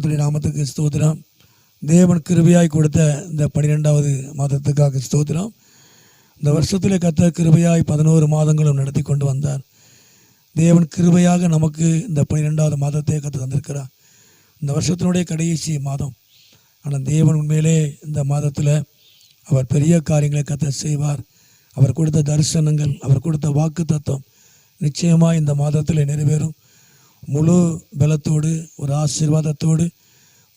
கர்த்தருடைய நாமத்துக்கு ஸ்தோத்திரம். தேவன் கிருபையாய் கொடுத்த இந்த பன்னிரெண்டாவது மாதத்துக்காக ஸ்தோத்திரம். இந்த வருஷத்தில் கத்த கிருபையாய் பதினோரு மாதங்களும் நடத்தி கொண்டு வந்தார். தேவன் கிருபையாக நமக்கு இந்த பன்னிரெண்டாவது மாதத்தை கற்று தந்திருக்கிறார். இந்த வருஷத்தினுடைய கடைசி மாதம். ஆனால் தேவன் உண்மையிலே இந்த மாதத்தில் அவர் பெரிய காரியங்களை கத்த செய்வார். அவர் கொடுத்த தரிசனங்கள் அவர் கொடுத்த வாக்கு தத்துவம் நிச்சயமாக இந்த மாதத்தில் நிறைவேறும். முழு பலத்தோடு ஒரு ஆசீர்வாதத்தோடு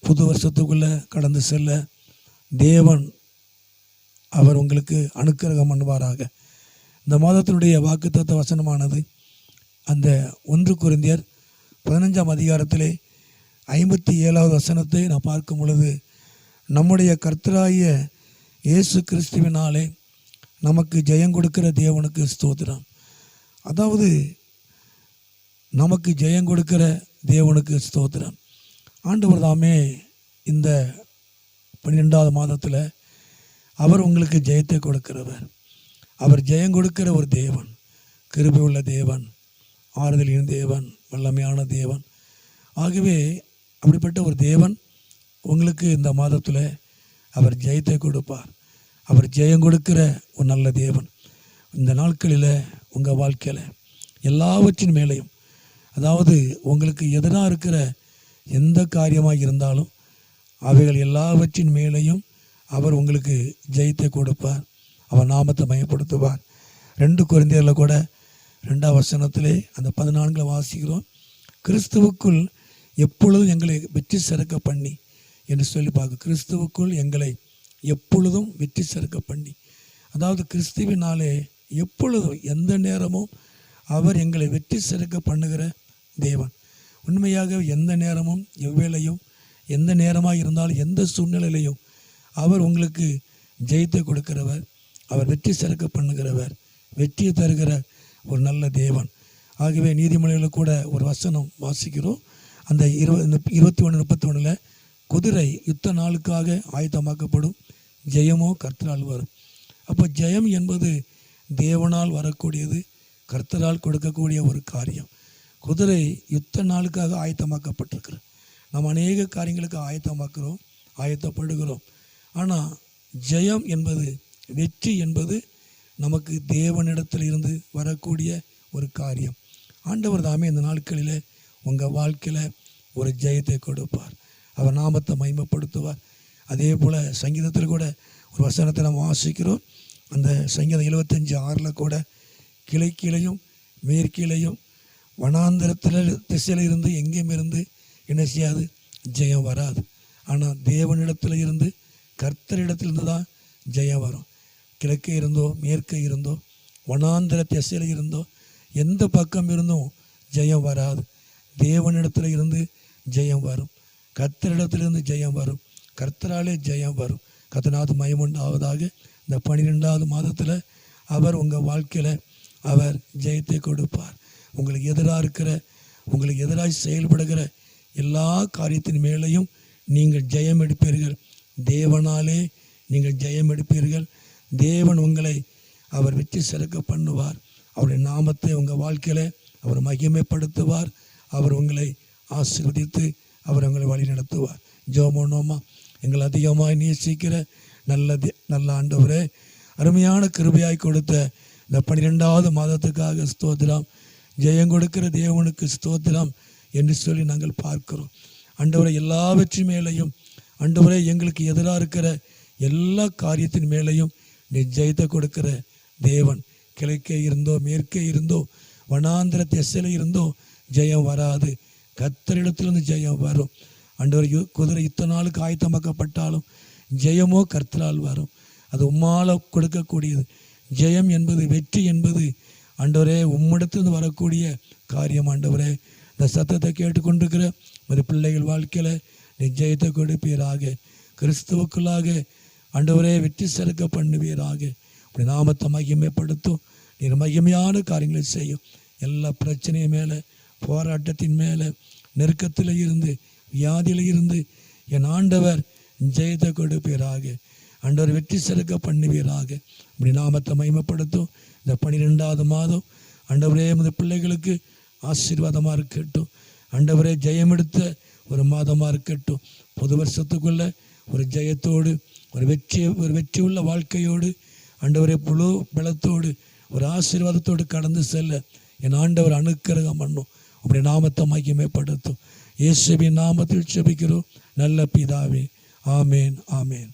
புது வருஷத்துக்குள்ளே கடந்து செல்ல தேவன் அவர் உங்களுக்கு அனுக்கிரகம் பண்ணுவாராக. இந்த மாதத்தினுடைய வாக்குத்தத்த வசனமானது அந்த ஒன்று குருந்தியர் பதினஞ்சாம் அதிகாரத்திலே ஐம்பத்தி ஏழாவது வசனத்தை நான் பார்க்கும் பொழுது நம்முடைய கர்த்தராகிய இயேசு கிறிஸ்துவினாலே நமக்கு ஜெயம் கொடுக்கிற தேவனுக்கு ஸ்தோத்திரம். அதாவது நமக்கு ஜெயம் கொடுக்கிற தேவனுக்கு ஸ்தோத்திரம். ஆண்டவர் தாமே இந்த பன்னிரெண்டாவது மாதத்தில் அவர் உங்களுக்கு ஜெயத்தை கொடுக்கிறவர். அவர் ஜெயம் கொடுக்கிற ஒரு தேவன் கிருபி உள்ள தேவன் ஆறுதலின் தேவன் வல்லமையான தேவன். ஆகவே அப்படிப்பட்ட ஒரு தேவன் உங்களுக்கு இந்த மாதத்தில் அவர் ஜெயத்தை கொடுப்பார். அவர் ஜெயம் கொடுக்கிற ஒரு நல்ல தேவன். இந்த நாட்களில் உங்கள் வாழ்க்கையில் எல்லாவற்றின் மேலேயும் அதாவது உங்களுக்கு எதிராக இருக்கிற எந்த காரியமாக இருந்தாலும் அவைகள் எல்லாவற்றின் மேலேயும் அவர் உங்களுக்கு ஜெயித்தை கொடுப்பார். அவர் நாமத்தை மயப்படுத்துவார். ரெண்டு குழந்தைகளில் கூட ரெண்டாம் வசனத்திலே அந்த பதினான்கில் வாசிக்கிறோம். கிறிஸ்துவுக்குள் எப்பொழுதும் எங்களை வெற்றி சிறக்க பண்ணி என்று சொல்லி பார்க்க. கிறிஸ்துவுக்குள் எங்களை எப்பொழுதும் வெற்றி சிறக்க பண்ணி. அதாவது கிறிஸ்துவினாலே எப்பொழுதும் எந்த நேரமும் அவர் எங்களை வெற்றி சிறக்க பண்ணுகிற தேவன். உண்மையாக எந்த நேரமும் எவ்வேளையும் எந்த நேரமாக இருந்தாலும் எந்த சூழ்நிலையிலையும் அவர் உங்களுக்கு ஜெயித்து கொடுக்கிறவர் அவர் வெற்றி சிறக்க பண்ணுகிறவர் வெற்றியை தருகிற ஒரு நல்ல தேவன். ஆகவே நீதிமொழிகளில் கூட ஒரு வசனம் வாசிக்கிறோம். அந்த இருபது இருபத்தி ஒன்று முப்பத்தி ஒன்றில் குதிரை யுத்த நாளுக்காக ஆயத்தமாக்கப்படும் ஜெயமோ கர்த்தரால் வரும். அப்போ ஜெயம் என்பது தேவனால் வரக்கூடியது கர்த்தரால் கொடுக்கக்கூடிய ஒரு காரியம். குதிரை யுத்த நாளுக்காக ஆயத்தமாக்கப்பட்டிருக்கிறது. நாம் அநேக காரியங்களுக்கு ஆயத்தமாக்குறோம் ஆயத்தப்படுகிறோம். ஆனால் ஜெயம் என்பது வெற்றி என்பது நமக்கு தேவனிடத்தில் இருந்து வரக்கூடிய ஒரு காரியம். ஆண்டவர் தாமே இந்த நாட்களில் உங்கள் வாழ்க்கையில் ஒரு ஜெயத்தை கொடுப்பார். அவர் நாமத்தை மைமப்படுத்துவார் அதே போல் சங்கீதத்தில் கூட ஒரு வசனத்தை நம்ம வாசிக்கிறோம். அந்த சங்கீதம் எழுபத்தஞ்சி ஆறில் கூட கிளைக்கிளையும் மேற்கிளையும் வனாந்திரத்தில் திசையில் இருந்து எங்கேயும் இருந்து என்ன செய்யாது? ஜெயம் வராது. ஆனால் தேவனிடத்தில் இருந்து கர்த்தரிடத்திலிருந்து தான் ஜெயம் வரும். கிழக்கே இருந்தோ மேற்கே இருந்தோ வனாந்திர திசையில் இருந்தோ எந்த பக்கம் இருந்தும் ஜெயம் வராது. தேவனிடத்தில் இருந்து ஜெயம் வரும். கர்த்தரிடத்திலிருந்து ஜெயம் வரும். கர்த்தராலே ஜெயம் வரும். கத்தநாத் மயமுண்டாவதாக இந்த பன்னிரெண்டாவது மாதத்தில் அவர் உங்கள் வாழ்க்கையில் அவர் ஜெயத்தை கொடுப்பார். உங்களுக்கு எதிராக இருக்கிற உங்களுக்கு எதிராக செயல்படுகிற எல்லா காரியத்தின் மேலேயும் நீங்கள் ஜெயம் எடுப்பீர்கள். தேவனாலே நீங்கள் ஜெயம் எடுப்பீர்கள். தேவன் உங்களை அவர் வச்சு சிறக்க பண்ணுவார். அவருடைய நாமத்தை உங்கள் வாழ்க்கையில் அவர் மகிமைப்படுத்துவார். அவர் உங்களை ஆசீர்வதித்து அவர் உங்களை வழி நடத்துவார். ஜோமோ நோமா எங்களை அதிகமாக நேசிக்கிற நல்ல நல்ல ஆண்டவரே அருமையான கிருபையாய் கொடுத்த இந்த பன்னிரெண்டாவது மாதத்துக்காக ஸ்தோத்திரம். ஜெயம் கொடுக்கிற தேவனுக்கு ஸ்தோத்திரம் என்று சொல்லி நாங்கள் பார்க்கிறோம். அண்டவரை எல்லாவற்றின் மேலேயும் அண்டவரை எங்களுக்கு எதிராக இருக்கிற எல்லா காரியத்தின் மேலேயும் நீ ஜெயத்தை கொடுக்கிற தேவன். கிழக்கே இருந்தோ மேற்கே இருந்தோ வனாந்திர திசையில இருந்தோ ஜெயம் வராது. கத்தரிடத்திலிருந்து ஜெயம் வரும். அண்டவர் யு- குதிரை இத்தனை நாளுக்கு ஆயத்தமாக்கப்பட்டாலும் ஜெயமோ கர்த்தரால் வரும். அது உம்மால கொடுக்கக்கூடியது. ஜெயம் என்பது வெற்றி என்பது ஆண்டவரே உம்மிடத்திலிருந்து வரக்கூடிய காரியம் ஆண்டவரே இந்த சத்தத்தை கேட்டுக்கொண்டிருக்கிற ஒரு பிள்ளைகள் வாழ்க்கையில் நிச்சயத்தை கொடுப்பீராக. கிறிஸ்துவுக்குள்ளாக ஆண்டவரே வெற்றி சிறக்க பண்ணுவீராக. அப்படி நாமத்தை மகிமைப்படுத்தும் நீர் மகிமையான காரியங்களை செய்யும். எல்லா பிரச்சனையும் மேலே போராட்டத்தின் மேலே நெருக்கத்தில் இருந்து வியாதியில் இருந்து என் ஆண்டவர் ஜெயத்தை கொடுப்பீராக. ஆண்டவர் வெற்றி சிறக்க பண்ணுவீராக. இப்படி நாமத்தை மகிமைப்படுத்தும். இந்த பன்னிரெண்டாவது மாதம் அண்டவரே எமது பிள்ளைகளுக்கு ஆசீர்வாதமாக இருக்கட்டும். அண்டவரே ஜெயம் எடுத்த ஒரு மாதமாக இருக்கட்டும். புது வருஷத்துக்குள்ள ஒரு ஜெயத்தோடு ஒரு வெற்றி ஒரு வெற்றி உள்ள வாழ்க்கையோடு ஆண்டவரே புழு பலத்தோடு ஒரு ஆசீர்வாதத்தோடு கடந்து செல்ல என் ஆண்டவர் அனுக்கிரகம் பண்ணும். அப்படி நாமத்தை மகிமைப்படுத்தும். இயேசுவின் நாமத்தில் செபிக்கிறோம். நல்ல பிதாவே. ஆமேன் ஆமேன்.